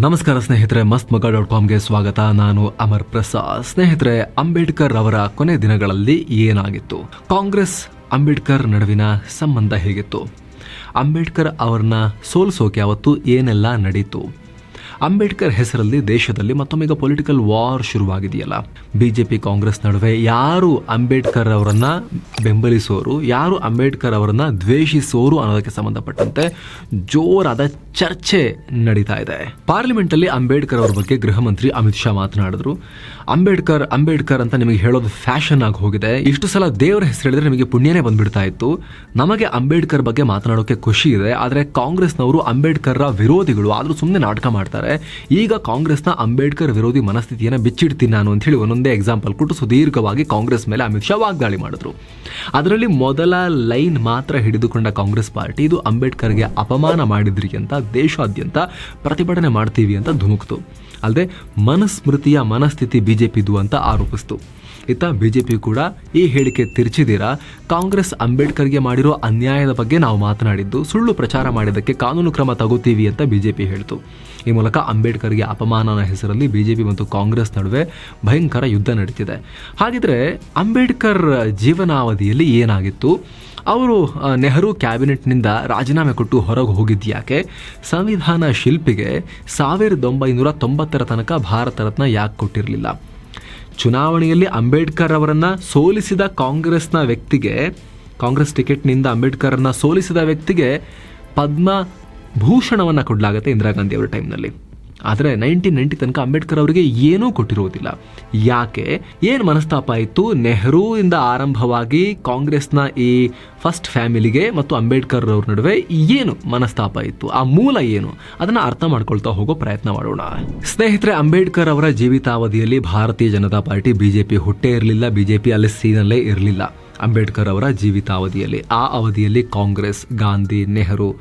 ನಮಸ್ಕಾರ ಸ್ನೇಹಿತರೆ ಮಸ್ತ್ ಮಗ ಡಾಟ್ ಕಾಮ್ಗೆ ಸ್ವಾಗತ. ನಾನು ಅಮರ್ ಪ್ರಸಾದ್. ಸ್ನೇಹಿತರೆ, ಅಂಬೇಡ್ಕರ್ ಅವರ ಕೊನೆ ದಿನಗಳಲ್ಲಿ ಏನಾಗಿತ್ತು? ಕಾಂಗ್ರೆಸ್, ಅಂಬೇಡ್ಕರ್ ನಡುವಿನ ಸಂಬಂಧ ಹೇಗಿತ್ತು? ಅಂಬೇಡ್ಕರ್ ಅವರನ್ನ ಸೋಲಿಸೋಕೆ ಅವತ್ತು ಏನೆಲ್ಲ ನಡೀತು? ಅಂಬೇಡ್ಕರ್ ಹೆಸರಲ್ಲಿ ದೇಶದಲ್ಲಿ ಮತ್ತೊಮ್ಮೆ ಈಗ ಪೊಲಿಟಿಕಲ್ ವಾರ್ ಶುರುವಾಗಿದೆಯಲ್ಲ. ಬಿಜೆಪಿ ಕಾಂಗ್ರೆಸ್ ನಡುವೆ ಯಾರು ಅಂಬೇಡ್ಕರ್ ಅವರನ್ನ ಬೆಂಬಲಿಸೋರು, ಯಾರು ಅಂಬೇಡ್ಕರ್ ಅವರನ್ನ ದ್ವೇಷಿಸೋರು ಅನ್ನೋದಕ್ಕೆ ಸಂಬಂಧಪಟ್ಟಂತೆ ಜೋರಾದ ಚರ್ಚೆ ನಡೀತಾ ಇದೆ. ಪಾರ್ಲಿಮೆಂಟ್ ಅಲ್ಲಿ ಅಂಬೇಡ್ಕರ್ ಅವರ ಬಗ್ಗೆ ಗೃಹ ಮಂತ್ರಿ ಅಮಿತ್ ಶಾ ಮಾತನಾಡಿದ್ರು. ಅಂಬೇಡ್ಕರ್ ಅಂಬೇಡ್ಕರ್ ಅಂತ ನಿಮಗೆ ಹೇಳೋದು ಫ್ಯಾಷನ್ ಆಗಿ ಹೋಗಿದೆ. ಇಷ್ಟು ಸಲ ದೇವರ ಹೆಸರು ಹೇಳಿದ್ರೆ ನಿಮಗೆ ಪುಣ್ಯನೇ ಬಂದ್ಬಿಡ್ತಾ ಇತ್ತು. ನಮಗೆ ಅಂಬೇಡ್ಕರ್ ಬಗ್ಗೆ ಮಾತನಾಡೋಕೆ ಖುಷಿ ಇದೆ, ಆದರೆ ಕಾಂಗ್ರೆಸ್ನವರು ಅಂಬೇಡ್ಕರ್ ವಿರೋಧಿಗಳು, ಆದರೂ ಸುಮ್ಮನೆ ನಾಟಕ ಮಾಡ್ತಾರೆ. ಈಗ ಕಾಂಗ್ರೆಸ್ನ ಅಂಬೇಡ್ಕರ್ ವಿರೋಧಿ ಮನಸ್ಥಿತಿಯನ್ನು ಬಿಚ್ಚಿಡ್ತೀನಿ ನಾನು ಅಂತ ಹೇಳಿ ಒಂದೊಂದೇ ಎಕ್ಸಾಂಪಲ್ ಕೊಟ್ಟು ಸುದೀರ್ಘವಾಗಿ ಕಾಂಗ್ರೆಸ್ ಮೇಲೆ ಅಮಿತ್ ಶಾ ವಾಗ್ದಾಳಿ ಮಾಡಿದ್ರು. ಅದರಲ್ಲಿ ಮೊದಲ ಲೈನ್ ಮಾತ್ರ ಹಿಡಿದುಕೊಂಡ ಕಾಂಗ್ರೆಸ್ ಪಾರ್ಟಿ, ಇದು ಅಂಬೇಡ್ಕರ್ಗೆ ಅಪಮಾನ ಮಾಡಿದ್ರಿ ಅಂತ, ದೇಶಾದ್ಯಂತ ಪ್ರತಿಭಟನೆ ಮಾಡ್ತೀವಿ ಅಂತ ಧುಮುಕ್ತು. ಅಲ್ಲದೆ ಮನುಸ್ಮೃತಿಯ ಮನಸ್ಥಿತಿ ಬಿಜೆಪಿದು ಅಂತ ಆರೋಪಿಸಿತು. ಇತ್ತ ಬಿಜೆಪಿ ಕೂಡ ಈ ಹೇಳಿಕೆ ತಿರುಚಿದಿರಾ? ಕಾಂಗ್ರೆಸ್ ಅಂಬೇಡ್ಕರ್ಗೆ ಮಾಡಿರೋ ಅನ್ಯಾಯದ ಬಗ್ಗೆ ನಾವು ಮಾತನಾಡಿದ್ದು, ಸುಳ್ಳು ಪ್ರಚಾರ ಮಾಡಿದ್ದಕ್ಕೆ ಕಾನೂನು ಕ್ರಮ ತಗೋತೀವಿ ಅಂತ ಬಿಜೆಪಿ ಹೇಳಿತು. ಈ ಮೂಲಕ ಅಂಬೇಡ್ಕರ್ಗೆ ಅಪಮಾನನ ಹೆಸರಲ್ಲಿ ಬಿಜೆಪಿ ಮತ್ತು ಕಾಂಗ್ರೆಸ್ ನಡುವೆ ಭಯಂಕರ ಯುದ್ಧ ನಡೀತಿದೆ. ಹಾಗಿದ್ರೆ ಅಂಬೇಡ್ಕರ್ ಜೀವನಾವಧಿಯಲ್ಲಿ ಏನಾಗಿತ್ತು? ಅವರು ನೆಹರು ಕ್ಯಾಬಿನೆಟ್ನಿಂದ ರಾಜೀನಾಮೆ ಕೊಟ್ಟು ಹೊರಗೆ ಹೋಗಿದ್ಯಾಕೆ ಸಂವಿಧಾನ ಶಿಲ್ಪಿಗೆ ಸಾವಿರದ ಒಂಬೈನೂರ ತೊಂಬತ್ತರ ತನಕ ಭಾರತ ರತ್ನ ಯಾಕೆ ಕೊಟ್ಟಿರಲಿಲ್ಲ? ಚುನಾವಣೆಯಲ್ಲಿ ಅಂಬೇಡ್ಕರ್ ಅವರನ್ನ ಸೋಲಿಸಿದ ಕಾಂಗ್ರೆಸ್ನ ವ್ಯಕ್ತಿಗೆ, ಕಾಂಗ್ರೆಸ್ ಟಿಕೆಟ್ನಿಂದ ಅಂಬೇಡ್ಕರ್ನ ಸೋಲಿಸಿದ ವ್ಯಕ್ತಿಗೆ ಪದ್ಮ ಭೂಷಣವನ್ನು ಕೊಡಲಾಗುತ್ತೆ ಇಂದಿರಾ ಗಾಂಧಿ ಅವರ ಟೈಮ್ನಲ್ಲಿ ಆದರೆ ನೈನ್ಟೀನ್ ನೈಂಟಿ ತನಕ ಅಂಬೇಡ್ಕರ್ ಅವರಿಗೆ ಏನೂ ಕೊಟ್ಟಿರುವುದಿಲ್ಲ ಯಾಕೆ? ಏನು ಮನಸ್ತಾಪ ಇತ್ತು? ಇಂದ ಆರಂಭವಾಗಿ ಕಾಂಗ್ರೆಸ್ನ ಈ ಫಸ್ಟ್ ಫ್ಯಾಮಿಲಿಗೆ ಮತ್ತು ಅಂಬೇಡ್ಕರ್ ಅವ್ರ ನಡುವೆ ಏನು ಮನಸ್ತಾಪ ಇತ್ತು? ಆ ಮೂಲ ಏನು? ಅದನ್ನು ಅರ್ಥ ಮಾಡ್ಕೊಳ್ತಾ ಹೋಗೋ ಪ್ರಯತ್ನ ಮಾಡೋಣ. ಸ್ನೇಹಿತರೆ, ಅಂಬೇಡ್ಕರ್ ಅವರ ಜೀವಿತಾವಧಿಯಲ್ಲಿ ಭಾರತೀಯ ಜನತಾ ಪಾರ್ಟಿ ಬಿಜೆಪಿ ಹುಟ್ಟೇ ಇರಲಿಲ್ಲ. ಬಿಜೆಪಿ ಅಲ್ಲಿ ಸೀನಲ್ಲೇ ಇರಲಿಲ್ಲ. ಅಂಬೇಡ್ಕರ್ ಅವರ ಜೀವಿತಾವಧಿಯಲ್ಲಿ, ಆ ಅವಧಿಯಲ್ಲಿ ಕಾಂಗ್ರೆಸ್, ಗಾಂಧಿ, ನೆಹರು,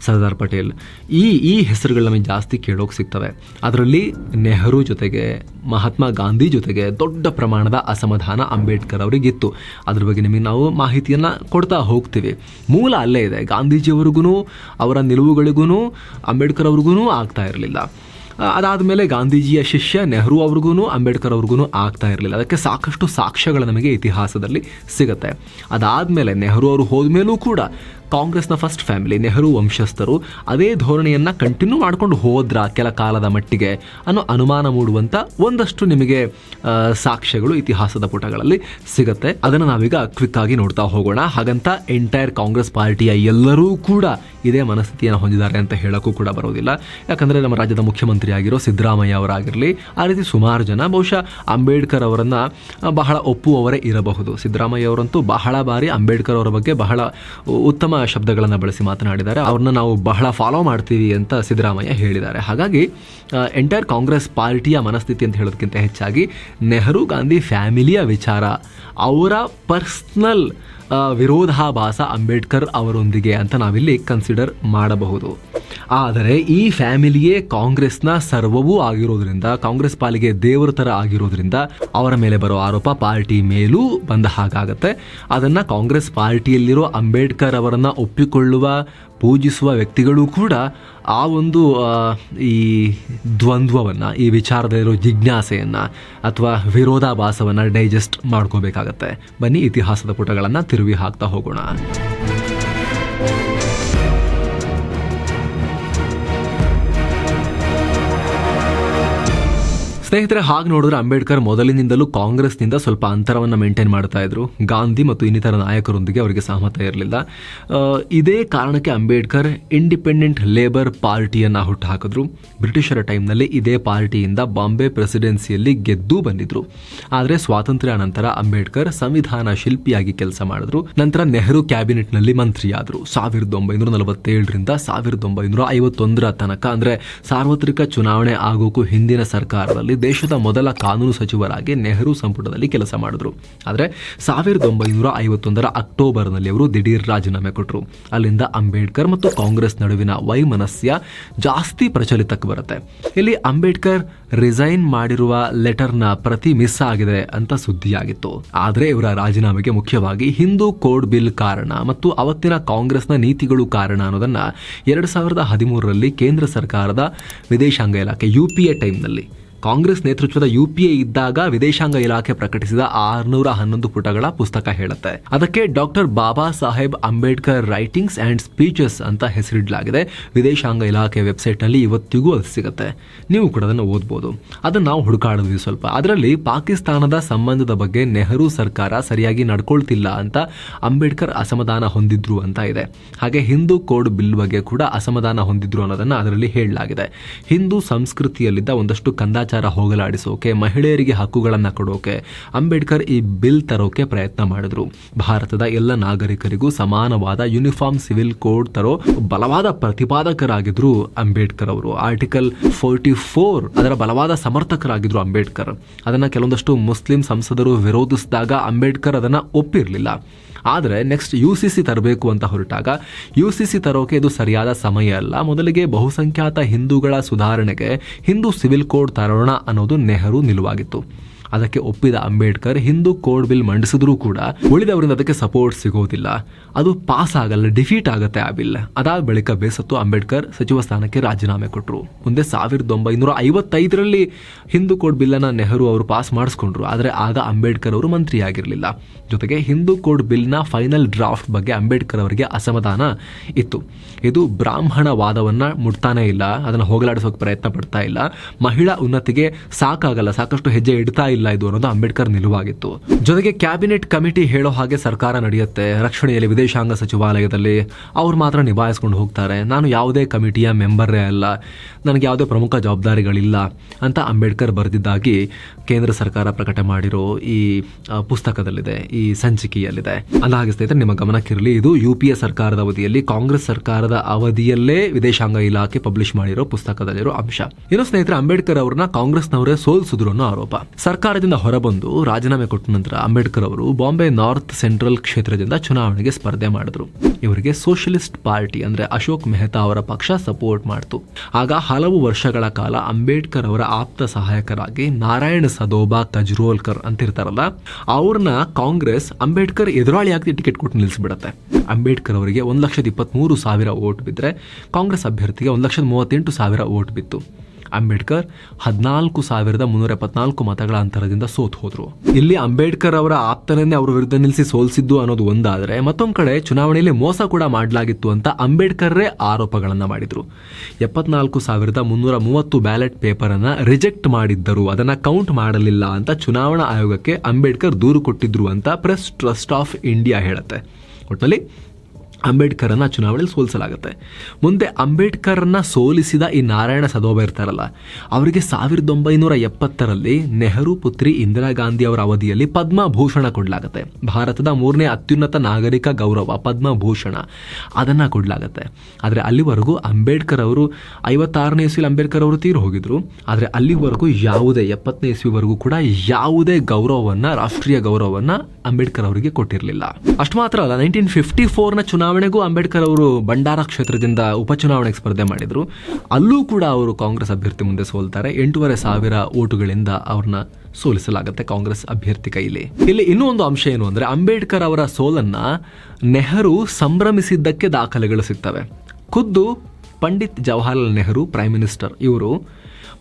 ಸರ್ದಾರ್ ಪಟೇಲ್ ಈ ಈ ಹೆಸರುಗಳು ನಮಗೆ ಜಾಸ್ತಿ ಕೇಳೋಕೆ ಸಿಗ್ತವೆ. ಅದರಲ್ಲಿ ನೆಹರು ಜೊತೆಗೆ, ಮಹಾತ್ಮ ಗಾಂಧಿ ಜೊತೆಗೆ ದೊಡ್ಡ ಪ್ರಮಾಣದ ಅಸಮಾಧಾನ ಅಂಬೇಡ್ಕರ್ ಅವರಿಗಿತ್ತು. ಅದ್ರ ಬಗ್ಗೆ ನಿಮಗೆ ನಾವು ಮಾಹಿತಿಯನ್ನು ಕೊಡ್ತಾ ಹೋಗ್ತೀವಿ. ಮೂಲ ಅಲ್ಲೇ ಇದೆ ಗಾಂಧೀಜಿಯವರಿಗೂ ಅವರ ನಿಲುವುಗಳಿಗೂ ಅಂಬೇಡ್ಕರ್ ಅವ್ರಿಗೂ ಆಗ್ತಾ ಇರಲಿಲ್ಲ. ಅದಾದಮೇಲೆ ಗಾಂಧೀಜಿಯ ಶಿಷ್ಯ ನೆಹರು ಅವ್ರಿಗೂ ಅಂಬೇಡ್ಕರ್ ಅವ್ರಿಗೂ ಆಗ್ತಾ ಇರಲಿಲ್ಲ. ಅದಕ್ಕೆ ಸಾಕಷ್ಟು ಸಾಕ್ಷ್ಯಗಳು ನಮಗೆ ಇತಿಹಾಸದಲ್ಲಿ ಸಿಗುತ್ತೆ. ಅದಾದಮೇಲೆ ನೆಹರು ಅವರು ಹೋದ್ಮೇಲೂ ಕೂಡ ಕಾಂಗ್ರೆಸ್ನ ಫಸ್ಟ್ ಫ್ಯಾಮಿಲಿ ನೆಹರು ವಂಶಸ್ಥರು ಅದೇ ಧೋರಣೆಯನ್ನು ಕಂಟಿನ್ಯೂ ಮಾಡ್ಕೊಂಡು ಹೋದ್ರ ಕೆಲ ಕಾಲದ ಮಟ್ಟಿಗೆ ಅನ್ನೋ ಅನುಮಾನ ಮೂಡುವಂಥ ಒಂದಷ್ಟು ನಿಮಗೆ ಸಾಕ್ಷ್ಯಗಳು ಇತಿಹಾಸದ ಪುಟಗಳಲ್ಲಿ ಸಿಗುತ್ತೆ. ಅದನ್ನು ನಾವೀಗ ಕ್ವಿಕ್ ಆಗಿ ನೋಡ್ತಾ ಹೋಗೋಣ. ಹಾಗಂತ ಎಂಟೈರ್ ಕಾಂಗ್ರೆಸ್ ಪಾರ್ಟಿಯ ಎಲ್ಲರೂ ಕೂಡ ಇದೇ ಮನಸ್ಥಿತಿಯನ್ನು ಹೊಂದಿದ್ದಾರೆ ಅಂತ ಹೇಳೋಕ್ಕೂ ಕೂಡ ಬರೋದಿಲ್ಲ. ಯಾಕಂದರೆ ನಮ್ಮ ರಾಜ್ಯದ ಮುಖ್ಯಮಂತ್ರಿ ಆಗಿರೋ ಸಿದ್ದರಾಮಯ್ಯ ಅವರಾಗಿರಲಿ, ಆ ರೀತಿ ಸುಮಾರು ಜನ, ಬಹುಶಃ ಅಂಬೇಡ್ಕರ್ ಅವರನ್ನು ಬಹಳ ಒಪ್ಪುವವರೇ ಇರಬಹುದು. ಸಿದ್ದರಾಮಯ್ಯ ಅವರಂತೂ ಬಹಳ ಬಾರಿ ಅಂಬೇಡ್ಕರ್ ಅವರ ಬಗ್ಗೆ ಬಹಳ ಉತ್ತಮ ಶಬ್ದಗಳನ್ನು ಬಳಸಿ ಮಾತನಾಡಿದ್ದಾರೆ. ಅವ್ರನ್ನ ನಾವು ಬಹಳ ಫಾಲೋ ಮಾಡ್ತೀವಿ ಅಂತ ಸಿದ್ದರಾಮಯ್ಯ ಹೇಳಿದ್ದಾರೆ. ಹಾಗಾಗಿ ಎಂಟೈರ್ ಕಾಂಗ್ರೆಸ್ ಪಾರ್ಟಿಯ ಮನಸ್ಥಿತಿ ಅಂತ ಹೇಳೋದಕ್ಕಿಂತ ಹೆಚ್ಚಾಗಿ ನೆಹರು ಗಾಂಧಿ ಫ್ಯಾಮಿಲಿಯ ವಿಚಾರ, ಅವರ ಪರ್ಸ್ನಲ್ ವಿರೋಧಾಭಾಸ ಅಂಬೇಡ್ಕರ್ ಅವರೊಂದಿಗೆ ಅಂತ ನಾವಿಲ್ಲಿ ಕನ್ಸಿಡರ್ ಮಾಡಬಹುದು. ಆದರೆ ಈ ಫ್ಯಾಮಿಲಿಯೇ ಕಾಂಗ್ರೆಸ್ನ ಸರ್ವವೂ ಆಗಿರೋದ್ರಿಂದ, ಕಾಂಗ್ರೆಸ್ ಪಾಲಿಗೆ ದೇವರ ಥರ ಆಗಿರೋದ್ರಿಂದ ಅವರ ಮೇಲೆ ಬರೋ ಆರೋಪ ಪಾರ್ಟಿ ಮೇಲೂ ಬಂದ ಹಾಗಾಗತ್ತೆ. ಅದನ್ನು ಕಾಂಗ್ರೆಸ್ ಪಾರ್ಟಿಯಲ್ಲಿರೋ ಅಂಬೇಡ್ಕರ್ ಅವರನ್ನು ಒಪ್ಪಿಕೊಳ್ಳುವ ಪೂಜಿಸುವ ವ್ಯಕ್ತಿಗಳು ಕೂಡ ಆ ಒಂದು ಈ ದ್ವಂದ್ವವನ್ನು, ಈ ವಿಚಾರದಲ್ಲಿರೋ ಜಿಜ್ಞಾಸೆಯನ್ನು ಅಥವಾ ವಿರೋಧಾಭಾಸವನ್ನು ಡೈಜೆಸ್ಟ್ ಮಾಡ್ಕೋಬೇಕಾಗತ್ತೆ. ಬನ್ನಿ ಇತಿಹಾಸದ ಪುಟಗಳನ್ನು ತಿರುವಿ ಹಾಕ್ತಾ ಹೋಗೋಣ. ಸ್ನೇಹಿತರೆ, ಹಾಗೆ ನೋಡಿದ್ರೆ ಅಂಬೇಡ್ಕರ್ ಮೊದಲಿನಿಂದಲೂ ಕಾಂಗ್ರೆಸ್ನಿಂದ ಸ್ವಲ್ಪ ಅಂತರವನ್ನು ಮೇಂಟೈನ್ ಮಾಡ್ತಾ ಇದ್ರು. ಗಾಂಧಿ ಮತ್ತು ಇನ್ನಿತರ ನಾಯಕರೊಂದಿಗೆ ಅವರಿಗೆ ಸಹಮತ ಇರಲಿಲ್ಲ. ಇದೇ ಕಾರಣಕ್ಕೆ ಅಂಬೇಡ್ಕರ್ ಇಂಡಿಪೆಂಡೆಂಟ್ ಲೇಬರ್ ಪಾರ್ಟಿಯನ್ನು ಹುಟ್ಟು ಹಾಕಿದ್ರು ಬ್ರಿಟಿಷರ ಟೈಮ್ನಲ್ಲಿ ಇದೇ ಪಾರ್ಟಿಯಿಂದ ಬಾಂಬೆ ಪ್ರೆಸಿಡೆನ್ಸಿಯಲ್ಲಿ ಗೆದ್ದು ಬಂದಿದ್ರು. ಆದರೆ ಸ್ವಾತಂತ್ರ್ಯ ನಂತರ ಅಂಬೇಡ್ಕರ್ ಸಂವಿಧಾನ ಶಿಲ್ಪಿಯಾಗಿ ಕೆಲಸ ಮಾಡಿದ್ರು. ನಂತರ ನೆಹರು ಕ್ಯಾಬಿನೆಟ್ನಲ್ಲಿ ಮಂತ್ರಿಯಾದರು. ಸಾವಿರದ ಒಂಬೈನೂರ ನಲವತ್ತೇಳರಿಂದ ಸಾವಿರದ ಒಂಬೈನೂರ ಐವತ್ತೊಂದರ ತನಕ ಅಂದರೆ ಸಾರ್ವತ್ರಿಕ ಚುನಾವಣೆ ಆಗೋಕ್ಕೂ ಹಿಂದಿನ ಸರ್ಕಾರದಲ್ಲಿ ದೇಶದ ಮೊದಲ ಕಾನೂನು ಸಚಿವರಾಗಿ ನೆಹರು ಸಂಪುಟದಲ್ಲಿ ಕೆಲಸ ಮಾಡಿದ್ರು. ಆದರೆ ಸಾವಿರದ ಒಂಬೈನೂರ ಐವತ್ತೊಂದರ ಅಕ್ಟೋಬರ್ನಲ್ಲಿ ಅವರು ದಿಢೀರ್ ರಾಜೀನಾಮೆ ಕೊಟ್ಟರು ಅಲ್ಲಿಂದ ಅಂಬೇಡ್ಕರ್ ಮತ್ತು ಕಾಂಗ್ರೆಸ್ ನಡುವಿನ ವೈಮನಸ್ಯ ಜಾಸ್ತಿ ಪ್ರಚಲಿತಕ್ಕೆ ಬರುತ್ತೆ. ಇಲ್ಲಿ ಅಂಬೇಡ್ಕರ್ ರಿಸೈನ್ ಮಾಡಿರುವ ಲೆಟರ್ನ ಪ್ರತಿ ಮಿಸ್ ಆಗಿದೆ ಅಂತ ಸುದ್ದಿಯಾಗಿತ್ತು. ಆದರೆ ಇವರ ರಾಜೀನಾಮೆಗೆ ಮುಖ್ಯವಾಗಿ ಹಿಂದೂ ಕೋಡ್ ಬಿಲ್ ಕಾರಣ ಮತ್ತು ಅವತ್ತಿನ ಕಾಂಗ್ರೆಸ್ನ ನೀತಿಗಳು ಕಾರಣ ಅನ್ನೋದನ್ನು ಎರಡು ಸಾವಿರದ ಹದಿಮೂರರಲ್ಲಿ ಕೇಂದ್ರ ಸರ್ಕಾರದ ವಿದೇಶಾಂಗ ಇಲಾಖೆ ಯು ಪಿ ಎ ಟೈಮ್ನಲ್ಲಿ ಕಾಂಗ್ರೆಸ್ ನೇತೃತ್ವದ ಯು ಪಿ ಎ ಇದ್ದಾಗ ವಿದೇಶಾಂಗ ಇಲಾಖೆ ಪ್ರಕಟಿಸಿದ ಆರ್ನೂರ ಹನ್ನೊಂದು ಪುಟಗಳ ಪುಸ್ತಕ ಹೇಳುತ್ತೆ. ಅದಕ್ಕೆ doctor Baba Saheb Ambedkar writings and speeches ಅಂತ ಹೆಸರಿಡಲಾಗಿದೆ. ವಿದೇಶಾಂಗ ಇಲಾಖೆ ವೆಬ್ಸೈಟ್ನಲ್ಲಿ ಇವತ್ತಿಗೂ ಅದು ಸಿಗುತ್ತೆ. ನೀವು ಕೂಡ ಅದನ್ನು ಓದ್ಬೋದು. ಅದನ್ನು ನಾವು ಹುಡುಕಾಡಿದ್ವಿ ಸ್ವಲ್ಪ. ಅದರಲ್ಲಿ ಪಾಕಿಸ್ತಾನದ ಸಂಬಂಧದ ಬಗ್ಗೆ ನೆಹರು ಸರ್ಕಾರ ಸರಿಯಾಗಿ ನಡ್ಕೊಳ್ತಿಲ್ಲ ಅಂತ ಅಂಬೇಡ್ಕರ್ ಅಸಮಾಧಾನ ಹೊಂದಿದ್ರು ಅಂತ ಇದೆ. ಹಾಗೆ ಹಿಂದೂ ಕೋಡ್ ಬಿಲ್ ಬಗ್ಗೆ ಕೂಡ ಅಸಮಾಧಾನ ಹೊಂದಿದ್ರು ಅನ್ನೋದನ್ನ ಅದರಲ್ಲಿ ಹೇಳಲಾಗಿದೆ. ಹಿಂದೂ ಸಂಸ್ಕೃತಿಯಲ್ಲಿದ್ದ ಒಂದಷ್ಟು ಕಂದಾಚಾರ ಹೋಗಲಾಡಿಸೋಕೆ, ಮಹಿಳೆಯರಿಗೆ ಹಕ್ಕುಗಳನ್ನು ಕೊಡೋಕೆ, ಅಂಬೇಡ್ಕರ್ ಈ ಬಿಲ್ ತರೋಕೆ ಪ್ರಯತ್ನ ಮಾಡಿದ್ರು. ಭಾರತದ ಎಲ್ಲ ನಾಗರಿಕರಿಗೂ ಸಮಾನವಾದ ಯೂನಿಫಾರ್ಮ್ ಸಿವಿಲ್ ಕೋಡ್ ತರೋ ಬಲವಾದ ಪ್ರತಿಪಾದಕರಾಗಿದ್ರು ಅಂಬೇಡ್ಕರ್ ಅವರು. ಆರ್ಟಿಕಲ್ ಫೋರ್ಟಿ ಫೋರ್ ಅದರ ಬಲವಾದ ಸಮರ್ಥಕರಾಗಿದ್ರು ಅಂಬೇಡ್ಕರ್. ಅದನ್ನ ಕೆಲವೊಂದಷ್ಟು ಮುಸ್ಲಿಂ ಸಂಸದರು ವಿರೋಧಿಸಿದಾಗ ಅಂಬೇಡ್ಕರ್ ಅದನ್ನ ಒಪ್ಪಿರಲಿಲ್ಲ. ಆದರೆ ನೆಕ್ಸ್ಟ್ ಯು ಸಿ ಸಿ ತರಬೇಕು ಅಂತ ಹೊರಟಾಗ ಯು ಸಿ ಸಿ ತರೋಕೆ ಇದು ಸರಿಯಾದ ಸಮಯ ಅಲ್ಲ. ಮೊದಲಿಗೆ ಬಹುಸಂಖ್ಯಾತ ಹಿಂದೂಗಳ ಸುಧಾರಣೆಗೆ ಹಿಂದೂ ಸಿವಿಲ್ ಕೋಡ್ ತರೋಣ ಅನ್ನೋದು ನೆಹರು ನಿಲುವಾಗಿತ್ತು. ಅದಕ್ಕೆ ಒಪ್ಪಿದ ಅಂಬೇಡ್ಕರ್ ಹಿಂದೂ ಕೋಡ್ ಬಿಲ್ ಮಂಡಿಸಿದ್ರೂ ಕೂಡ ಉಳಿದವರಿಂದ ಅದಕ್ಕೆ ಸಪೋರ್ಟ್ ಸಿಗೋದಿಲ್ಲ. ಅದು ಪಾಸ್ ಆಗಲ್ಲ ಡಿಫೀಟ್ ಆಗುತ್ತೆ ಆ ಬಿಲ್. ಅದಾದ ಬಳಿಕ ಬೇಸತ್ತು ಅಂಬೇಡ್ಕರ್ ಸಚಿವ ಸ್ಥಾನಕ್ಕೆ ರಾಜೀನಾಮೆ ಕೊಟ್ಟರು ಮುಂದೆ ಸಾವಿರದ ಒಂಬೈನೂರ ಐವತ್ತೈದರಲ್ಲಿ ಹಿಂದೂ ಕೋಡ್ ಬಿಲ್ಲನ್ನು ನೆಹರು ಅವರು ಪಾಸ್ ಮಾಡಿಸ್ಕೊಂಡ್ರು. ಆದರೆ ಆಗ ಅಂಬೇಡ್ಕರ್ ಅವರು ಮಂತ್ರಿಯಾಗಿರಲಿಲ್ಲ. ಜೊತೆಗೆ ಹಿಂದೂ ಕೋಡ್ ಬಿಲ್ನ ಫೈನಲ್ ಡ್ರಾಫ್ಟ್ ಬಗ್ಗೆ ಅಂಬೇಡ್ಕರ್ ಅವರಿಗೆ ಅಸಮಾಧಾನ ಇತ್ತು. ಇದು ಬ್ರಾಹ್ಮಣ ವಾದವನ್ನ ಮುಟ್ತಾನೆ ಇಲ್ಲ, ಅದನ್ನು ಹೋಗಲಾಡಿಸೋಕೆ ಪ್ರಯತ್ನ ಪಡ್ತಾ ಇಲ್ಲ. ಮಹಿಳಾ ಉನ್ನತಿಗೆ ಸಾಕಾಗಲ್ಲ, ಸಾಕಷ್ಟು ಹೆಜ್ಜೆ ಇಡ್ತಾ ಇಲ್ಲ. ಇದು ಅನ್ನೋದು ಅಂಬೇಡ್ಕರ್ ನಿಲುವಾಗಿತ್ತು. ಜೊತೆಗೆ ಕ್ಯಾಬಿನೆಟ್ ಕಮಿಟಿ ಹೇಳೋ ಹಾಗೆ ಸರ್ಕಾರ ನಡೆಯುತ್ತೆ. ರಕ್ಷಣೆಯಲ್ಲಿ ವಿದೇಶಾಂಗ ಸಚಿವಾಲಯದಲ್ಲಿ ಅವ್ರು ಮಾತ್ರ ನಿಭಾಯಿಸ್ಕೊಂಡು ಹೋಗ್ತಾರೆ. ನಾನು ಯಾವುದೇ ಕಮಿಟಿಯ ಮೆಂಬರೇ ಅಲ್ಲ. ನನಗೆ ಯಾವುದೇ ಪ್ರಮುಖ ಜವಾಬ್ದಾರಿಗಳಿಲ್ಲ ಅಂತ ಅಂಬೇಡ್ಕರ್ ಬರೆದಿದ್ದಾಗಿ ಕೇಂದ್ರ ಸರ್ಕಾರ ಪ್ರಕಟ ಮಾಡಿರೋ ಈ ಪುಸ್ತಕದಲ್ಲಿದೆ, ಈ ಸಂಚಿಕೆಯಲ್ಲಿದೆ. ಅಂದಹಾಗೆ ಸ್ನೇಹಿತರೆ, ನಿಮ್ಮ ಗಮನಕ್ಕಿರಲಿ, ಇದು ಯು ಪಿ ಎ ಸರ್ಕಾರದ ಅವಧಿಯಲ್ಲಿ ಕಾಂಗ್ರೆಸ್ ಸರ್ಕಾರದ ಅವಧಿಯಲ್ಲೇ ವಿದೇಶಾಂಗ ಇಲಾಖೆ ಪಬ್ಲಿಷ್ ಮಾಡಿರೋ ಪುಸ್ತಕದಲ್ಲಿರೋ ಅಂಶ. ಇನ್ನು ಸ್ನೇಹಿತರೆ, ಅಂಬೇಡ್ಕರ್ ಅವರನ್ನ ಕಾಂಗ್ರೆಸ್ನವರೇ ಸೋಲಿಸಿದ್ರು ಅನ್ನೋ ಆರೋಪ. ಸರ್ಕಾರದಿಂದ ಹೊರಬಂದು ರಾಜೀನಾಮೆ ಕೊಟ್ಟ ನಂತರ ಅಂಬೇಡ್ಕರ್ ಅವರು ಬಾಂಬೆ ನಾರ್ತ್ ಸೆಂಟ್ರಲ್ ಕ್ಷೇತ್ರದಿಂದ ಚುನಾವಣೆಗೆ ಸ್ಪರ್ಧೆ ಮಾಡಿದ್ರು. ಇವರಿಗೆ ಸೋಷಿಯಲಿಸ್ಟ್ ಪಾರ್ಟಿ ಅಂದ್ರೆ ಅಶೋಕ್ ಮೆಹ್ತಾ ಅವರ ಪಕ್ಷ ಸಪೋರ್ಟ್ ಮಾಡ್ತು. ಆಗ ಹಲವು ವರ್ಷಗಳ ಕಾಲ ಅಂಬೇಡ್ಕರ್ ಅವರ ಆಪ್ತ ಸಹಾಯಕರಾಗಿ ನಾರಾಯಣ ಸದೋಬಾ ಕಜ್ರೋಲ್ಕರ್ ಅಂತಿರ್ತಾರಲ್ಲ, ಅವ್ರನ್ನ ಕಾಂಗ್ರೆಸ್ ಅಂಬೇಡ್ಕರ್ ಎದುರಾಳಿಯಾಗಿ ಟಿಕೆಟ್ ಕೊಟ್ಟು ನಿಲ್ಲಿಸಿಬಿಡತ್ತೆ. ಅಂಬೇಡ್ಕರ್ ಅವರಿಗೆ ಒಂದು ಲಕ್ಷದ ಇಪ್ಪತ್ತ್ಮೂರು ಸಾವಿರ ಓಟ್ ಬಿದ್ದರೆ ಕಾಂಗ್ರೆಸ್ ಅಭ್ಯರ್ಥಿಗೆ ಒಂದು ಲಕ್ಷದ ಮೂವತ್ತೆಂಟು ಸಾವಿರ ಓಟ್ ಬಿತ್ತು. ಅಂಬೇಡ್ಕರ್ ಹದಿನಾಲ್ಕು ಸಾವಿರದ ಮುನ್ನೂರ ಎಪ್ಪತ್ನಾಲ್ಕು ಮತಗಳ ಅಂತರದಿಂದ ಸೋತ್ ಹೋದ್ರು. ಇಲ್ಲಿ ಅಂಬೇಡ್ಕರ್ ಅವರ ಆಪ್ತನನ್ನೇ ಅವರ ವಿರುದ್ಧ ನಿಲ್ಲಿಸಿ ಸೋಲಿಸಿದ್ದು ಅನ್ನೋದು ಒಂದಾದರೆ ಮತ್ತೊಂದು ಕಡೆ ಚುನಾವಣೆಯಲ್ಲಿ ಮೋಸ ಕೂಡ ಮಾಡಲಾಗಿತ್ತು ಅಂತ ಅಂಬೇಡ್ಕರ್ರೇ ಆರೋಪಗಳನ್ನು ಮಾಡಿದರು. ಎಪ್ಪತ್ನಾಲ್ಕು ಸಾವಿರದ ಮುನ್ನೂರ ಮೂವತ್ತು ಬ್ಯಾಲೆಟ್ ಪೇಪರನ್ನು ರಿಜೆಕ್ಟ್ ಮಾಡಿದ್ದರು. ಅದನ್ನ ಕೌಂಟ್ ಮಾಡಲಿಲ್ಲ ಅಂತ ಚುನಾವಣಾ ಆಯೋಗಕ್ಕೆ ಅಂಬೇಡ್ಕರ್ ದೂರು ಕೊಟ್ಟಿದ್ರು ಅಂತ ಪ್ರೆಸ್ ಟ್ರಸ್ಟ್ ಆಫ್ ಇಂಡಿಯಾ ಹೇಳುತ್ತೆ. ಒಟ್ಟಿನಲ್ಲಿ ಅಂಬೇಡ್ಕರನ್ನ ಚುನಾವಣೆಯಲ್ಲಿ ಸೋಲಿಸಲಾಗುತ್ತೆ. ಮುಂದೆ ಅಂಬೇಡ್ಕರನ್ನು ಸೋಲಿಸಿದ ಈ ನಾರಾಯಣ ಸದೋಬ ಇರ್ತಾರಲ್ಲ, ಅವರಿಗೆ ಸಾವಿರದ ಒಂಬೈನೂರ ಎಪ್ಪತ್ತರಲ್ಲಿ ನೆಹರು ಪುತ್ರಿ ಇಂದಿರಾ ಗಾಂಧಿ ಅವರ ಅವಧಿಯಲ್ಲಿ ಪದ್ಮಭೂಷಣ ಕೊಡಲಾಗುತ್ತೆ. ಭಾರತದ ಮೂರನೇ ಅತ್ಯುನ್ನತ ನಾಗರಿಕ ಗೌರವ ಪದ್ಮಭೂಷಣ ಅದನ್ನು ಕೊಡಲಾಗುತ್ತೆ. ಆದರೆ ಅಲ್ಲಿವರೆಗೂ ಅಂಬೇಡ್ಕರ್ ಅವರು ಐವತ್ತಾರನೇ ಇಸ್ವಿಲಿ ಅಂಬೇಡ್ಕರ್ ಅವರು ತೀರು ಹೋಗಿದ್ರು. ಆದರೆ ಅಲ್ಲಿವರೆಗೂ ಯಾವುದೇ ಎಪ್ಪತ್ತನೇ ಇಸ್ವಿವರೆಗೂ ಕೂಡ ಯಾವುದೇ ಗೌರವವನ್ನು, ರಾಷ್ಟ್ರೀಯ ಗೌರವವನ್ನು ಅಂಬೇಡ್ಕರ್ ಅವರಿಗೆ ಕೊಟ್ಟಿರಲಿಲ್ಲ. ಅಷ್ಟು ಮಾತ್ರ ಅಲ್ಲ ನೈನ್ಟೀನ್ ಫಿಫ್ಟಿ ಫೋರ್ನ ಚುನಾವಣೆಗೂ ಅಂಬೇಡ್ಕರ್ ಅವರು ಬಂಡಾರ ಕ್ಷೇತ್ರದಿಂದ ಉಪಚುನಾವಣೆಗೆ ಸ್ಪರ್ಧೆ ಮಾಡಿದರು. ಅಲ್ಲೂ ಕೂಡ ಅವರು ಕಾಂಗ್ರೆಸ್ ಅಭ್ಯರ್ಥಿ ಮುಂದೆ ಸೋಲ್ತಾರೆ. ಎಂಟೂವರೆ ಸಾವಿರ ಓಟುಗಳಿಂದ ಅವ್ರನ್ನ ಸೋಲಿಸಲಾಗುತ್ತೆ ಕಾಂಗ್ರೆಸ್ ಅಭ್ಯರ್ಥಿ ಕೈಲಿ. ಇಲ್ಲಿ ಇನ್ನೂ ಒಂದು ಅಂಶ ಏನು ಅಂದ್ರೆ ಅಂಬೇಡ್ಕರ್ ಅವರ ಸೋಲನ್ನ ನೆಹರು ಸಂಭ್ರಮಿಸಿದ್ದಕ್ಕೆ ದಾಖಲೆಗಳು ಸಿಗ್ತವೆ. ಖುದ್ದು ಪಂಡಿತ್ ಜವಾಹರ್ಲಾಲ್ ನೆಹರು ಪ್ರೈಮ್ ಮಿನಿಸ್ಟರ್ ಇವರು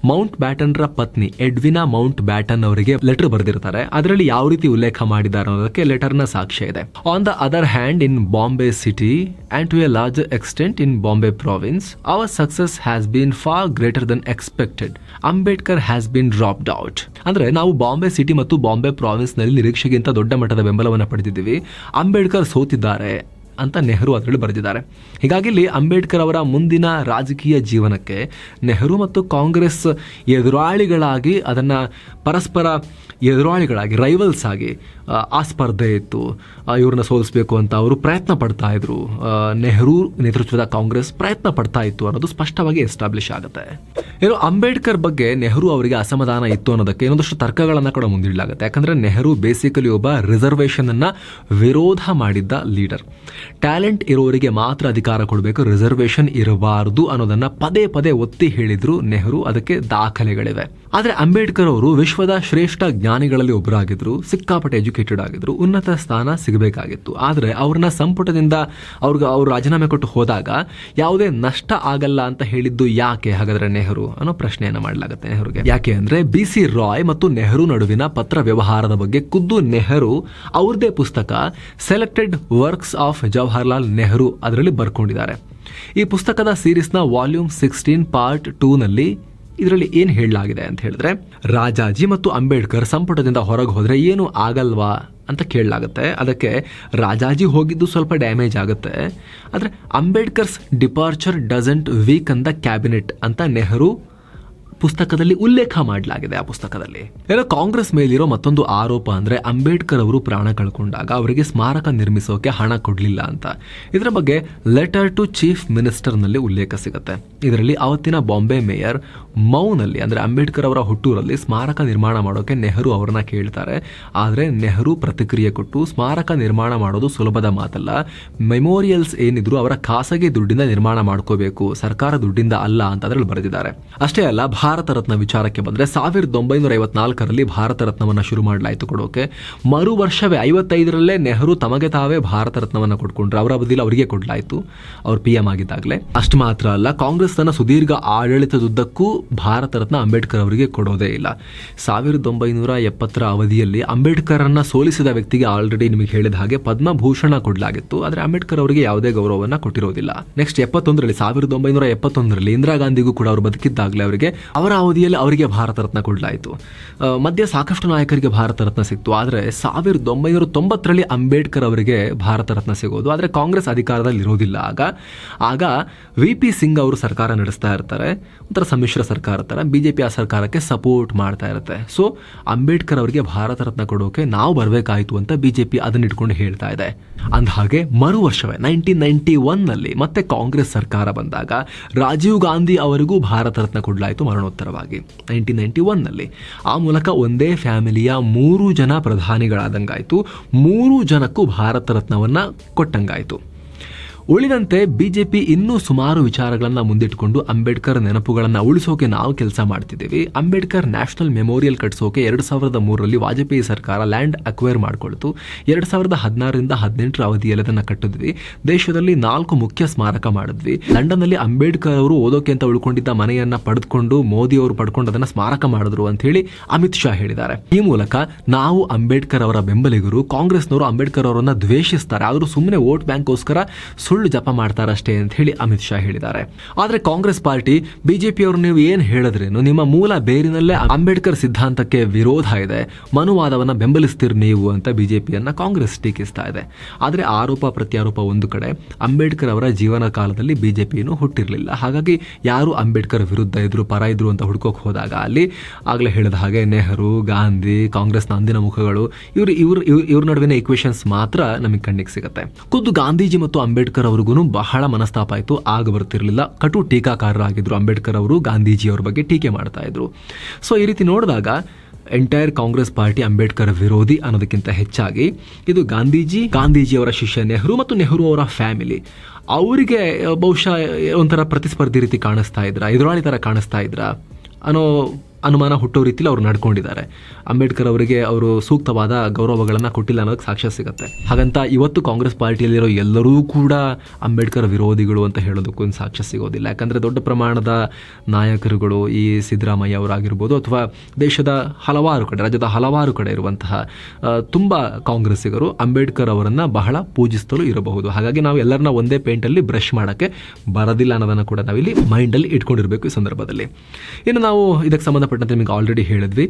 ಮೌಂಟ್ ಬ್ಯಾಟನ್ರ ಪತ್ನಿ ಎಡ್ವಿನಾ ಮೌಂಟ್ ಬ್ಯಾಟನ್ ಅವರಿಗೆ ಲೆಟರ್ ಬರೆದಿರ್ತಾರೆ. ಅದರಲ್ಲಿ ಯಾವ ರೀತಿ ಉಲ್ಲೇಖ ಮಾಡಿದ್ದಾರೆ ಅನ್ನೋದಕ್ಕೆ ಲೆಟರ್ನ ಸಾಕ್ಷ್ಯ ಇದೆ. On the other hand in Bombay city and to a large extent in Bombay province our success has been far greater than expected Ambedkar has been dropped out ಅಂದ್ರೆ ನಾವು ಬಾಂಬೆ ಸಿಟಿ ಮತ್ತು ಬಾಂಬೆ ಪ್ರಾವಿನ್ಸ್ನಲ್ಲಿ ನಿರೀಕ್ಷೆಗಿಂತ ದೊಡ್ಡ ಮಟ್ಟದ ಬೆಂಬಲವನ್ನು ಪಡೆದಿದ್ದೀವಿ. ಅಂಬೇಡ್ಕರ್ ಸೋತಿದ್ದಾರೆ. ಅಂತ ನೆಹರು ಅದರಲ್ಲಿ ಬರೆದಿದ್ದಾರೆ. ಹೀಗಾಗಿ ಇಲ್ಲಿ ಅಂಬೇಡ್ಕರ್ ಅವರ ಮುಂದಿನ ರಾಜಕೀಯ ಜೀವನಕ್ಕೆ ನೆಹರು ಮತ್ತು ಕಾಂಗ್ರೆಸ್ ಎದುರಾಳಿಗಳಾಗಿ ಅದನ್ನು ಪರಸ್ಪರ ಎದುರಾಳಿಗಳಾಗಿ ರೈವಲ್ಸ್ ಆಗಿ ಆ, ಸ್ಪರ್ಧೆ ಇತ್ತು. ಇವ್ರನ್ನ ಸೋಲಿಸಬೇಕು ಅಂತ ಅವರು ಪ್ರಯತ್ನ ಪಡ್ತಾ ಇದ್ರು. ನೆಹರು ನೇತೃತ್ವದ ಕಾಂಗ್ರೆಸ್ ಪ್ರಯತ್ನ ಪಡ್ತಾ ಇತ್ತು ಅನ್ನೋದು ಸ್ಪಷ್ಟವಾಗಿ ಎಸ್ಟಾಬ್ಲಿಷ್ ಆಗುತ್ತೆ. ಏನು ಅಂಬೇಡ್ಕರ್ ಬಗ್ಗೆ ನೆಹರು ಅವರಿಗೆ ಅಸಮಾಧಾನ ಇತ್ತು ಅನ್ನೋದಕ್ಕೆ ಇನ್ನೊಂದಷ್ಟು ತರ್ಕಗಳನ್ನ ಕೂಡ ಮುಂದಿಡಲಾಗುತ್ತೆ. ಯಾಕಂದ್ರೆ ನೆಹರು ಬೇಸಿಕಲಿ ಒಬ್ಬ ರಿಸರ್ವೇಷನ್ ಅನ್ನ ವಿರೋಧ ಮಾಡಿದ್ದ ಲೀಡರ್ ಟ್ಯಾಲೆಂಟ್ ಇರೋರಿಗೆ ಮಾತ್ರ ಅಧಿಕಾರ ಕೊಡಬೇಕು ರಿಸರ್ವೇಷನ್ ಇರಬಾರದು ಅನ್ನೋದನ್ನ ಪದೇ ಪದೇ ಒತ್ತಿ ಹೇಳಿದ್ರು ನೆಹರು. ಅದಕ್ಕೆ ದಾಖಲೆಗಳಿವೆ. ಆದ್ರೆ ಅಂಬೇಡ್ಕರ್ ಅವರು ವಿಶ್ವದ ಶ್ರೇಷ್ಠ ಜ್ಞಾನಿಗಳಲ್ಲಿ ಒಬ್ಬರಾಗಿದ್ದರು ಸಿಕ್ಕಾಪಟ್ಟೆ ಎಜುಕೇಟೆಡ್ ಆಗಿದ್ರು, ಉನ್ನತ ಸ್ಥಾನ ಸಿಗಬೇಕಾಗಿತ್ತು. ಆದರೆ ಅವ್ರನ್ನ ಸಂಪುಟದಿಂದ ಅವ್ರಿಗೆ ಅವ್ರು ರಾಜೀನಾಮೆ ಕೊಟ್ಟು ಹೋದಾಗ ಯಾವುದೇ ನಷ್ಟ ಆಗಲ್ಲ ಅಂತ ಹೇಳಿದ್ದು ಯಾಕೆ ಹಾಗಾದ್ರೆ ನೆಹರು ಅನ್ನೋ ಪ್ರಶ್ನೆಯನ್ನು ಮಾಡಲಾಗುತ್ತೆ ನೆಹರುಗೆ. ಯಾಕೆ ಅಂದರೆ ಬಿ ಸಿ ರಾಯ್ ಮತ್ತು ನೆಹರು ನಡುವಿನ ಪತ್ರ ವ್ಯವಹಾರದ ಬಗ್ಗೆ ಖುದ್ದು ನೆಹರು ಅವ್ರದೇ ಪುಸ್ತಕ selected works of Jawaharlal Nehru ಅದರಲ್ಲಿ ಬರ್ಕೊಂಡಿದ್ದಾರೆ. ಈ ಪುಸ್ತಕದ ಸೀರೀಸ್ನ ವಾಲ್ಯೂಮ್ ಸಿಕ್ಸ್ಟೀನ್ ಪಾರ್ಟ್ ಟೂನಲ್ಲಿ ಇದರಲ್ಲಿ ಏನು ಹೇಳಲಾಗಿದೆ ಅಂತ ಹೇಳಿದ್ರೆ ರಾಜಾಜಿ ಮತ್ತು ಅಂಬೇಡ್ಕರ್ ಸಂಪುಟದಿಂದ ಹೊರಗೆ ಹೋದರೆ ಏನು ಆಗಲ್ವಾ ಅಂತ ಕೇಳಲಾಗುತ್ತೆ. ಅದಕ್ಕೆ ರಾಜಾಜಿ ಹೋಗಿದ್ದು ಸ್ವಲ್ಪ ಡ್ಯಾಮೇಜ್ ಆಗುತ್ತೆ. ಆದರೆ ಅಂಬೇಡ್ಕರ್ಸ್ ಡಿಪಾರ್ಚರ್ ಡಸಂಟ್ ವೀಕ್ ಅಂದ ಕ್ಯಾಬಿನೆಟ್ ಅಂತ ನೆಹರು ಪುಸ್ತಕದಲ್ಲಿ ಉಲ್ಲೇಖ ಮಾಡಲಾಗಿದೆ ಆ ಪುಸ್ತಕದಲ್ಲಿ. ಏನೋ ಕಾಂಗ್ರೆಸ್ ಮೇಲಿರೋ ಮತ್ತೊಂದು ಆರೋಪ ಅಂದ್ರೆ ಅಂಬೇಡ್ಕರ್ ಅವರು ಪ್ರಾಣ ಕಳ್ಕೊಂಡಾಗ ಅವರಿಗೆ ಸ್ಮಾರಕ ನಿರ್ಮಿಸೋಕೆ ಹಣ ಕೊಡಲಿಲ್ಲ ಅಂತ. ಇದರ ಬಗ್ಗೆ ಲೆಟರ್ ಟು ಚೀಫ್ ಮಿನಿಸ್ಟರ್ನಲ್ಲಿ ಉಲ್ಲೇಖ ಸಿಗುತ್ತೆ. ಇದರಲ್ಲಿ ಅವತ್ತಿನ ಬಾಂಬೆ ಮೇಯರ್ ಮೌನಲ್ಲಿ ಅಂದ್ರೆ ಅಂಬೇಡ್ಕರ್ ಅವರ ಹುಟ್ಟೂರಲ್ಲಿ ಸ್ಮಾರಕ ನಿರ್ಮಾಣ ಮಾಡೋಕೆ ನೆಹರು ಅವರನ್ನ ಕೇಳ್ತಾರೆ. ಆದ್ರೆ ನೆಹರು ಪ್ರತಿಕ್ರಿಯೆ ಕೊಟ್ಟು ಸ್ಮಾರಕ ನಿರ್ಮಾಣ ಮಾಡೋದು ಸುಲಭದ ಮಾತಲ್ಲ. ಮೆಮೋರಿಯಲ್ಸ್ ಏನಿದ್ರು ಅವರ ಖಾಸಗಿ ದುಡ್ಡಿಂದ ನಿರ್ಮಾಣ ಮಾಡ್ಕೋಬೇಕು. ಸರ್ಕಾರ ದುಡ್ಡಿಂದ ಅಲ್ಲ ಅಂತ ಅದರಲ್ಲಿ ಬರೆದಿದ್ದಾರೆ. ಅಷ್ಟೇ ಅಲ್ಲ ಭಾರತ ರತ್ನ ವಿಚಾರಕ್ಕೆ ಬಂದರೆ ಸಾವಿರದ ಒಂಬೈನೂರ ಐವತ್ನಾಲ್ಕರಲ್ಲಿ ಭಾರತ ರತ್ನವನ್ನು ಶುರು ಮಾಡಲಾಯಿತು ಕೊಡೋಕೆ. ಮರು ವರ್ಷವೇ ಐವತ್ತೈದರಲ್ಲೇ ನೆಹರು ತಮಗೆ ತಾವೇ ಭಾರತ ರತ್ನವನ್ನು ಕೊಡ್ಕೊಂಡ್ರು ಅವರ ಬದಲು ಅವರಿಗೆ ಕೊಡಲಾಯಿತು. ಅವ್ರು ಪಿ ಎಂ ಆಗಿದ್ದಾಗಲೇ. ಅಷ್ಟು ಮಾತ್ರ ಅಲ್ಲ, ಕಾಂಗ್ರೆಸ್ ತನ್ನ ಸುದೀರ್ಘ ಆಡಳಿತದುದ್ದಕ್ಕೂ ಭಾರತ ರತ್ನ ಅಂಬೇಡ್ಕರ್ ಅವರಿಗೆ ಕೊಡೋದೇ ಇಲ್ಲ. ಸಾವಿರದ ಒಂಬೈನೂರ ಎಪ್ಪತ್ತರ ಅವಧಿಯಲ್ಲಿ ಅಂಬೇಡ್ಕರನ್ನು ಸೋಲಿಸಿದ ವ್ಯಕ್ತಿಗೆ ಆಲ್ರೆಡಿ ನಿಮಗೆ ಹೇಳಿದ ಹಾಗೆ ಪದ್ಮಭೂಷಣ ಕೊಡಲಾಗಿತ್ತು. ಆದರೆ ಅಂಬೇಡ್ಕರ್ ಅವರಿಗೆ ಯಾವುದೇ ಗೌರವವನ್ನು ಕೊಟ್ಟಿರೋದಿಲ್ಲ. ನೆಕ್ಸ್ಟ್ ಎಪ್ಪತ್ತೊಂದರಲ್ಲಿ, ಸಾವಿರದ ಒಂಬೈನೂರ ಎಪ್ಪತ್ತೊಂದರಲ್ಲಿ ಇಂದಿರಾ ಗಾಂಧಿಗೂ ಕೂಡ ಅವರು ಬದುಕಿದ್ದಾಗಲೇ ಅವರಿಗೆ ಅವರ ಅವಧಿಯಲ್ಲಿ ಅವರಿಗೆ ಭಾರತ ರತ್ನ ಕೊಡಲಾಯಿತು. ಮಧ್ಯೆ ಸಾಕಷ್ಟು ನಾಯಕರಿಗೆ ಭಾರತ ರತ್ನ ಸಿಕ್ತು. ಆದರೆ ಸಾವಿರದ ಒಂಬೈನೂರ ತೊಂಬತ್ತರಲ್ಲಿ ಅಂಬೇಡ್ಕರ್ ಅವರಿಗೆ ಭಾರತ ರತ್ನ ಸಿಗೋದು. ಆದರೆ ಕಾಂಗ್ರೆಸ್ ಅಧಿಕಾರದಲ್ಲಿ ಇರೋದಿಲ್ಲ ಆಗ. ಆಗ ವಿ ಪಿ ಸಿಂಗ್ ಅವರು ಸರ್ಕಾರ ನಡೆಸ್ತಾ ಇರ್ತಾರೆ. ಒಂಥರ ಸಮ್ಮಿಶ್ರ ಸರ್ಕಾರ ಥರ ಬಿ ಜೆ ಪಿ ಆ ಸರ್ಕಾರಕ್ಕೆ ಸಪೋರ್ಟ್ ಮಾಡ್ತಾ ಇರುತ್ತೆ. ಸೊ ಅಂಬೇಡ್ಕರ್ ಅವರಿಗೆ ಭಾರತ ರತ್ನ ಕೊಡೋಕೆ ನಾವು ಬರಬೇಕಾಯಿತು ಅಂತ ಬಿ ಜೆ ಪಿ ಅದನ್ನ ಇಟ್ಕೊಂಡು ಹೇಳ್ತಾ ಇದೆ. ಅಂದಹಾಗೆ ಮರು ವರ್ಷವೇ ನೈನ್ಟೀನ್ ನೈಂಟಿ ಒನ್ನಲ್ಲಿ ಮತ್ತೆ ಕಾಂಗ್ರೆಸ್ ಸರ್ಕಾರ ಬಂದಾಗ ರಾಜೀವ್ ಗಾಂಧಿ ಅವರಿಗೂ ಭಾರತ ರತ್ನ ಕೊಡಲಾಯಿತು ಮರಣೋತ್ತರವಾಗಿ ನೈನ್ಟೀನ್ ನೈಂಟಿ ಒನ್ನಲ್ಲಿ ಆ ಮೂಲಕ ಒಂದೇ ಫ್ಯಾಮಿಲಿಯ ಮೂರು ಜನ ಪ್ರಧಾನಿಗಳಾದಂಗಾಯಿತು. ಮೂರು ಜನಕ್ಕೂ ಭಾರತ ರತ್ನವನ್ನ ಕೊಟ್ಟಂಗಾಯಿತು. ಉಳಿದಂತೆ ಬಿಜೆಪಿ ಇನ್ನೂ ಸುಮಾರು ವಿಚಾರಗಳನ್ನು ಮುಂದಿಟ್ಕೊಂಡು ಅಂಬೇಡ್ಕರ್ ನೆನಪುಗಳನ್ನು ಉಳಿಸೋಕೆ ನಾವು ಕೆಲಸ ಮಾಡ್ತಿದ್ದೀವಿ. ಅಂಬೇಡ್ಕರ್ ನ್ಯಾಷನಲ್ ಮೆಮೋರಿಯಲ್ ಕಟ್ಸೋಕೆ ಎರಡು ಸಾವಿರದ ಮೂರರಲ್ಲಿ ವಾಜಪೇಯಿ ಸರ್ಕಾರ ಲ್ಯಾಂಡ್ ಅಕ್ವೈರ್ ಮಾಡಿಕೊಳ್ತು. ಎರಡು ಸಾವಿರದ ಹದಿನಾರರಿಂದ ಹದಿನೆಂಟರ ಅವಧಿಯಲ್ಲಿ ಅದನ್ನು ಕಟ್ಟಿದ್ವಿ. ದೇಶದಲ್ಲಿ ನಾಲ್ಕು ಮುಖ್ಯ ಸ್ಮಾರಕ ಮಾಡಿದ್ವಿ. ಲಂಡನ್ನಲ್ಲಿ ಅಂಬೇಡ್ಕರ್ ಅವರು ಓದೋಕೆ ಅಂತ ಉಳ್ಕೊಂಡಿದ್ದ ಮನೆಯನ್ನ ಪಡೆದುಕೊಂಡು ಮೋದಿ ಅವರು ಪಡ್ಕೊಂಡು ಅದನ್ನ ಸ್ಮಾರಕ ಮಾಡಿದ್ರು ಅಂತ ಹೇಳಿ ಅಮಿತ್ ಶಾ ಹೇಳಿದ್ದಾರೆ. ಈ ಮೂಲಕ ನಾವು ಅಂಬೇಡ್ಕರ್ ಅವರ ಬೆಂಬಲಿಗರು, ಕಾಂಗ್ರೆಸ್ನವರು ಅಂಬೇಡ್ಕರ್ ಅವರನ್ನು ದ್ವೇಷಿಸ್ತಾರೆ. ಆದರೂ ಸುಮ್ಮನೆ ವೋಟ್ ಬ್ಯಾಂಕ್ಗೋಸ್ಕರ ಸುಳ್ಳು ಜಪ ಮಾಡ್ತಾರಷ್ಟೇ ಅಂತ ಹೇಳಿ ಅಮಿತ್ ಶಾ ಹೇಳಿದ್ದಾರೆ. ಆದ್ರೆ ಕಾಂಗ್ರೆಸ್ ಪಾರ್ಟಿ ಬಿಜೆಪಿ ಅವರು ನೀವು ಏನ್ ಹೇಳಿದ್ರೇನು, ನಿಮ್ಮ ಮೂಲ ಬೇರಿನಲ್ಲೇ ಅಂಬೇಡ್ಕರ್ ಸಿದ್ಧಾಂತಕ್ಕೆ ವಿರೋಧ ಇದೆ. ಮನುವಾದವನ್ನ ಬೆಂಬಲಿಸ್ತೀರಿ ನೀವು ಅಂತ ಬಿಜೆಪಿಯನ್ನ ಕಾಂಗ್ರೆಸ್ ಟೀಕಿಸ್ತಾ ಇದೆ. ಆದ್ರೆ ಆರೋಪ ಪ್ರತ್ಯಾರೋಪ ಒಂದು ಕಡೆ, ಅಂಬೇಡ್ಕರ್ ಅವರ ಜೀವನ ಕಾಲದಲ್ಲಿ ಬಿಜೆಪಿಯನ್ನು ಹುಟ್ಟಿರಲಿಲ್ಲ. ಹಾಗಾಗಿ ಯಾರು ಅಂಬೇಡ್ಕರ್ ವಿರುದ್ಧ ಇದ್ರು, ಪರ ಇದ್ರು ಅಂತ ಹುಡ್ಕೋಕ್ ಹೋದಾಗ ಅಲ್ಲಿ ಆಗ್ಲೇ ಹೇಳಿದ ಹಾಗೆ ನೆಹರು, ಗಾಂಧಿ, ಕಾಂಗ್ರೆಸ್ನ ಅಂದಿನ ಮುಖಗಳು, ಇವರು ಇವ್ರ ಇವ್ರ- ಇವ್ರ ನಡುವಿನ ಇಕ್ವೇಶನ್ಸ್ ಮಾತ್ರ ನಮಗೆ ಕಣ್ಣಿಗೆ ಸಿಗುತ್ತೆ. ಖುದ್ದು ಗಾಂಧೀಜಿ ಮತ್ತು ಅಂಬೇಡ್ಕರ್ ಅವ್ರಿಗೂ ಬಹಳ ಮನಸ್ತಾಪ ಆಯಿತು ಆಗ ಬರ್ತಿರಲಿಲ್ಲ. ಕಟು ಟೀಕಾಕಾರರಾಗಿದ್ದರು ಅಂಬೇಡ್ಕರ್ ಅವರು ಗಾಂಧೀಜಿಯವ್ರ ಬಗ್ಗೆ ಟೀಕೆ ಮಾಡ್ತಾ ಇದ್ರು. ಸೊ ಈ ರೀತಿ ನೋಡಿದಾಗ ಎಂಟೈರ್ ಕಾಂಗ್ರೆಸ್ ಪಾರ್ಟಿ ಅಂಬೇಡ್ಕರ್ ವಿರೋಧಿ ಅನ್ನೋದಕ್ಕಿಂತ ಹೆಚ್ಚಾಗಿ ಇದು ಗಾಂಧೀಜಿ ಗಾಂಧೀಜಿಯವರ ಶಿಷ್ಯ ನೆಹರು ಮತ್ತು ನೆಹರು ಅವರ ಫ್ಯಾಮಿಲಿ. ಅವರಿಗೆ ಬಹುಶಃ ಒಂಥರ ಪ್ರತಿಸ್ಪರ್ಧಿ ರೀತಿ ಕಾಣಿಸ್ತಾ ಇದ್ರ? ಎದುರಾಳಿ ಥರ ಕಾಣಿಸ್ತಾ ಇದ್ರ? ಅನ್ನೋ ಅನುಮಾನ ಹುಟ್ಟೋ ರೀತಿಲಿ ಅವ್ರು ನಡ್ಕೊಂಡಿದ್ದಾರೆ. ಅಂಬೇಡ್ಕರ್ ಅವರಿಗೆ ಅವರು ಸೂಕ್ತವಾದ ಗೌರವಗಳನ್ನು ಕೊಟ್ಟಿಲ್ಲ ಅನ್ನೋದಕ್ಕೆ ಸಾಕ್ಷ್ಯ ಸಿಗುತ್ತೆ. ಹಾಗಂತ ಇವತ್ತು ಕಾಂಗ್ರೆಸ್ ಪಾರ್ಟಿಯಲ್ಲಿರೋ ಎಲ್ಲರೂ ಕೂಡ ಅಂಬೇಡ್ಕರ್ ವಿರೋಧಿಗಳು ಅಂತ ಹೇಳೋದಕ್ಕೂ ಸಾಕ್ಷ್ಯ ಸಿಗೋದಿಲ್ಲ. ಯಾಕಂದರೆ ದೊಡ್ಡ ಪ್ರಮಾಣದ ನಾಯಕರುಗಳು ಈ ಸಿದ್ದರಾಮಯ್ಯ ಅವರಾಗಿರ್ಬೋದು ಅಥವಾ ದೇಶದ ಹಲವಾರು ಕಡೆ, ರಾಜ್ಯದ ಹಲವಾರು ಕಡೆ ಇರುವಂತಹ ತುಂಬ ಕಾಂಗ್ರೆಸ್ಸಿಗರು ಅಂಬೇಡ್ಕರ್ ಅವರನ್ನು ಬಹಳ ಪೂಜಿಸ್ತಲೂ ಇರಬಹುದು. ಹಾಗಾಗಿ ನಾವು ಎಲ್ಲರನ್ನ ಒಂದೇ ಪೇಂಟಲ್ಲಿ ಬ್ರಷ್ ಮಾಡೋಕ್ಕೆ ಬರೋದಿಲ್ಲ ಅನ್ನೋದನ್ನು ಕೂಡ ನಾವಿಲ್ಲಿ ಮೈಂಡಲ್ಲಿ ಇಟ್ಕೊಂಡಿರಬೇಕು ಈ ಸಂದರ್ಭದಲ್ಲಿ. ಇನ್ನು ನಾವು ಇದಕ್ಕೆ ಸಂಬಂಧಪಟ್ಟ ಸಂಬಂಧಪಟ್ಟಂತೆ ನಿಮಗೆ ಆಲ್ರೆಡಿ ಹೇಳಿದ್ವಿ.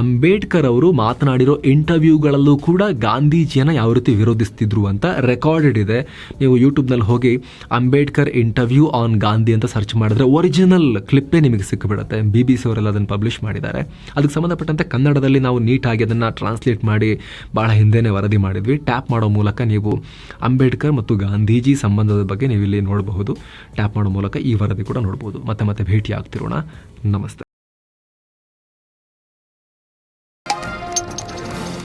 ಅಂಬೇಡ್ಕರ್ ಅವರು ಮಾತನಾಡಿರೋ ಇಂಟರ್ವ್ಯೂಗಳಲ್ಲೂ ಕೂಡ ಗಾಂಧೀಜಿಯನ್ನು ಯಾವ ರೀತಿ ವಿರೋಧಿಸ್ತಿದ್ರು ಅಂತ ರೆಕಾರ್ಡೆಡ್ ಇದೆ. ನೀವು ಯೂಟ್ಯೂಬ್ನಲ್ಲಿ ಹೋಗಿ ಅಂಬೇಡ್ಕರ್ ಇಂಟರ್ವ್ಯೂ ಆನ್ ಗಾಂಧಿ ಅಂತ ಸರ್ಚ್ ಮಾಡಿದ್ರೆ ಒರಿಜಿನಲ್ ಕ್ಲಿಪ್ಪೇ ನಿಮಗೆ ಸಿಕ್ಕಿಬಿಡುತ್ತೆ ಬಿ ಬಿ ಸಿ ಅವರೆಲ್ಲ ಅದನ್ನು ಪಬ್ಲಿಷ್ ಮಾಡಿದ್ದಾರೆ. ಅದಕ್ಕೆ ಸಂಬಂಧಪಟ್ಟಂತೆ ಕನ್ನಡದಲ್ಲಿ ನಾವು ನೀಟಾಗಿ ಅದನ್ನು ಟ್ರಾನ್ಸ್ಲೇಟ್ ಮಾಡಿ ಭಾಳ ಹಿಂದೆನೇ ವರದಿ ಮಾಡಿದ್ವಿ. ಟ್ಯಾಪ್ ಮಾಡೋ ಮೂಲಕ ನೀವು ಅಂಬೇಡ್ಕರ್ ಮತ್ತು ಗಾಂಧೀಜಿ ಸಂಬಂಧದ ಬಗ್ಗೆ ನೀವು ಇಲ್ಲಿ ನೋಡಬಹುದು. ಟ್ಯಾಪ್ ಮಾಡೋ ಮೂಲಕ ಈ ವರದಿ ಕೂಡ ನೋಡಬಹುದು. ಮತ್ತೆ ಮತ್ತೆ ಭೇಟಿ ಆಗ್ತಿರೋಣ ನಮಸ್ತೆ.